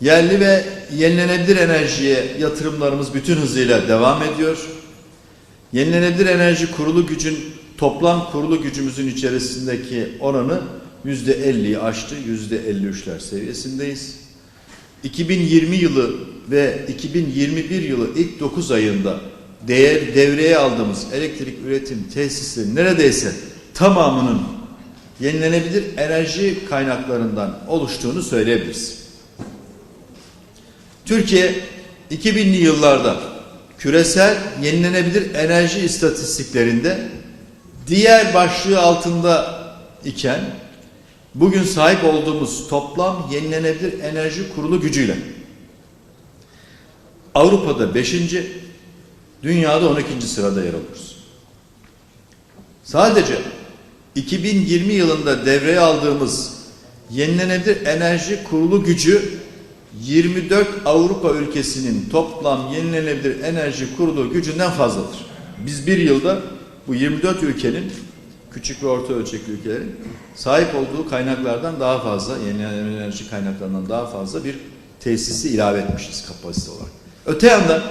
Yerli ve yenilenebilir enerjiye yatırımlarımız bütün hızıyla devam ediyor. Yenilenebilir enerji kurulu gücün toplam kurulu gücümüzün içerisindeki oranı yüzde 50'yi aştı. Yüzde 53'ler seviyesindeyiz. 2020 yılı ve 2021 yılı ilk 9 ayında değer devreye aldığımız elektrik üretim tesisleri neredeyse tamamının yenilenebilir enerji kaynaklarından oluştuğunu söyleyebiliriz. Türkiye 2000'li yıllarda küresel yenilenebilir enerji istatistiklerinde diğer başlığı altında iken bugün sahip olduğumuz toplam yenilenebilir enerji kurulu gücüyle Avrupa'da 5. dünyada 12. sırada yer alıyoruz. Sadece 2020 yılında devreye aldığımız yenilenebilir enerji kurulu gücü 24 Avrupa ülkesinin toplam yenilenebilir enerji kurulu gücünden fazladır. Biz bir yılda bu 24 ülkenin küçük ve orta ölçekli ülkelerin sahip olduğu kaynaklardan daha fazla, yenilenebilir enerji kaynaklarından daha fazla bir tesisi ilave etmişiz kapasite olarak. Öte yandan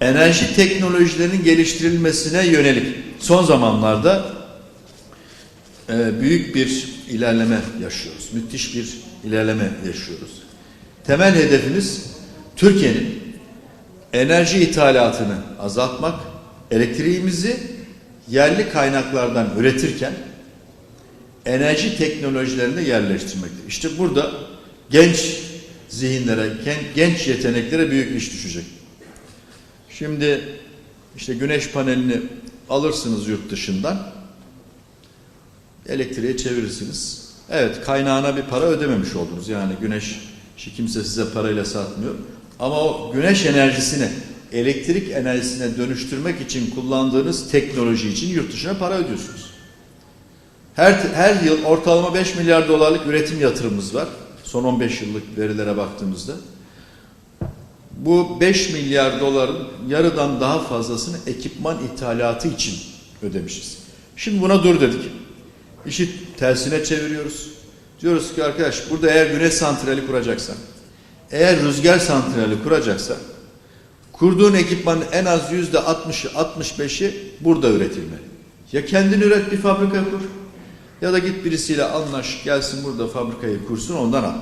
enerji teknolojilerinin geliştirilmesine yönelik son zamanlarda e, büyük bir ilerleme yaşıyoruz. Müthiş bir ilerleme yaşıyoruz. Temel hedefimiz Türkiye'nin enerji ithalatını azaltmak, elektriğimizi yerli kaynaklardan üretirken enerji teknolojilerini yerleştirmektir. İşte burada genç zihinlere, genç yeteneklere büyük iş düşecek. Şimdi işte güneş panelini alırsınız yurt dışından, elektriğe çevirirsiniz. Evet kaynağına bir para ödememiş oldunuz. Yani güneş işi kimse size parayla satmıyor. Ama o güneş enerjisini elektrik enerjisine dönüştürmek için kullandığınız teknoloji için yurt dışına para ödüyorsunuz. Her, her yıl ortalama 5 milyar dolarlık üretim yatırımımız var. Son 15 yıllık verilere baktığımızda. Bu 5 milyar doların yarıdan daha fazlasını ekipman ithalatı için ödemişiz. Şimdi buna dur dedik. İşi tersine çeviriyoruz. Diyoruz ki arkadaş burada eğer güneş santrali kuracaksan, eğer rüzgar santrali kuracaksan, kurduğun ekipmanın en az yüzde 60'ı 65'i burada üretilmeli. Ya kendin üret bir fabrika kur ya da git birisiyle anlaş gelsin burada fabrikayı kursun ondan al.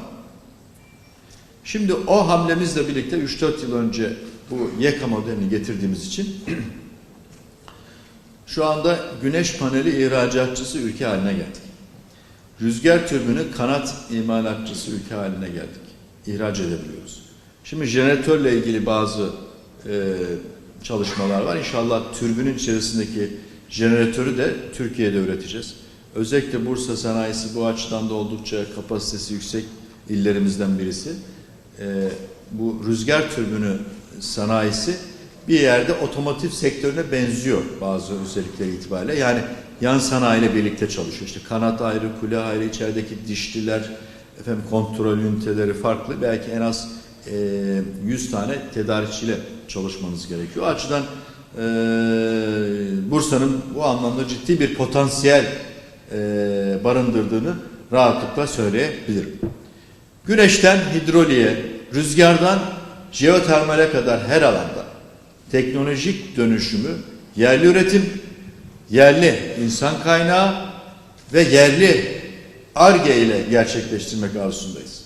Şimdi o hamlemizle birlikte 3-4 yıl önce bu YEKA modelini getirdiğimiz için şu anda güneş paneli ihracatçısı ülke haline geldik. Rüzgar türbünü kanat imalatçısı ülke haline geldik. İhraç edebiliyoruz. Şimdi jeneratörle ilgili bazı e, çalışmalar var. İnşallah türbünün içerisindeki jeneratörü de Türkiye'de üreteceğiz. Özellikle Bursa sanayisi bu açıdan da oldukça kapasitesi yüksek illerimizden birisi. E, bu rüzgar türbünü sanayisi bir yerde otomotiv sektörüne benziyor bazı özellikleri itibariyle. Yani yan sanayiyle birlikte çalışıyor. İşte kanat ayrı, kule ayrı, içerideki dişliler, efendim kontrol üniteleri farklı. Belki en az e, 100 tane tedarikçiyle çalışmanız gerekiyor. O açıdan e, Bursa'nın bu anlamda ciddi bir potansiyel e, barındırdığını rahatlıkla söyleyebilirim. Güneşten hidroliğe, rüzgardan jeotermale kadar her alanda teknolojik dönüşümü, yerli üretim, yerli insan kaynağı ve yerli ARGE ile gerçekleştirmek arzusundayız.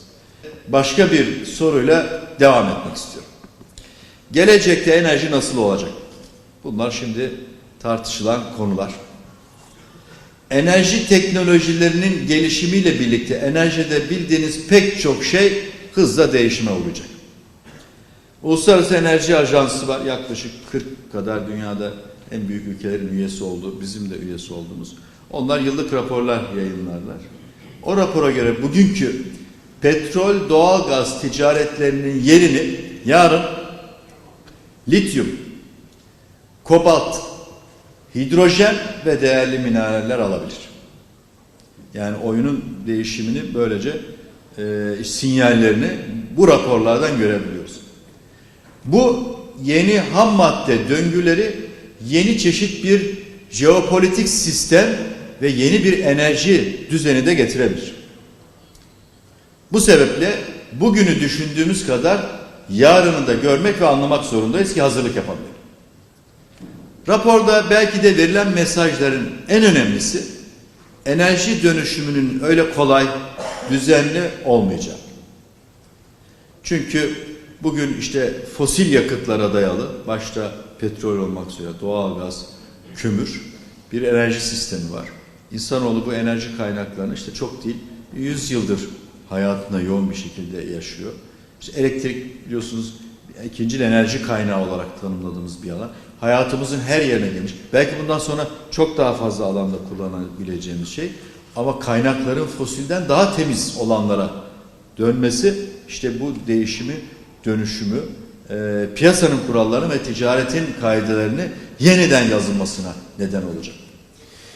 Başka bir soruyla devam etmek istiyorum. Gelecekte enerji nasıl olacak? Bunlar şimdi tartışılan konular. Enerji teknolojilerinin gelişimiyle birlikte enerjide bildiğiniz pek çok şey hızla değişime uğrayacak. Uluslararası Enerji Ajansı var. Yaklaşık 40 kadar dünyada en büyük ülkelerin üyesi olduğu, bizim de üyesi olduğumuz. Onlar yıllık raporlar yayınlarlar. O rapora göre bugünkü petrol, doğalgaz ticaretlerinin yerini yarın lityum, kobalt, hidrojen ve değerli mineraller alabilir. Yani oyunun değişimini böylece e, sinyallerini bu raporlardan görebiliyoruz. Bu yeni ham madde döngüleri yeni çeşit bir jeopolitik sistem ve yeni bir enerji düzeni de getirebilir. Bu sebeple bugünü düşündüğümüz kadar yarını da görmek ve anlamak zorundayız ki hazırlık yapabilelim. Raporda belki de verilen mesajların en önemlisi enerji dönüşümünün öyle kolay, düzenli olmayacak. Çünkü bugün işte fosil yakıtlara dayalı, başta petrol olmak üzere doğalgaz, kömür bir enerji sistemi var. İnsanoğlu bu enerji kaynaklarını işte çok değil, 100 yıldır hayatında yoğun bir şekilde yaşıyor. İşte elektrik biliyorsunuz ikinci enerji kaynağı olarak tanımladığımız bir alan. Hayatımızın her yerine gelmiş. Belki bundan sonra çok daha fazla alanda kullanabileceğimiz şey. Ama kaynakların fosilden daha temiz olanlara dönmesi işte bu değişimi, dönüşümü, e, piyasanın kurallarını ve ticaretin kaidelerini yeniden yazılmasına neden olacak.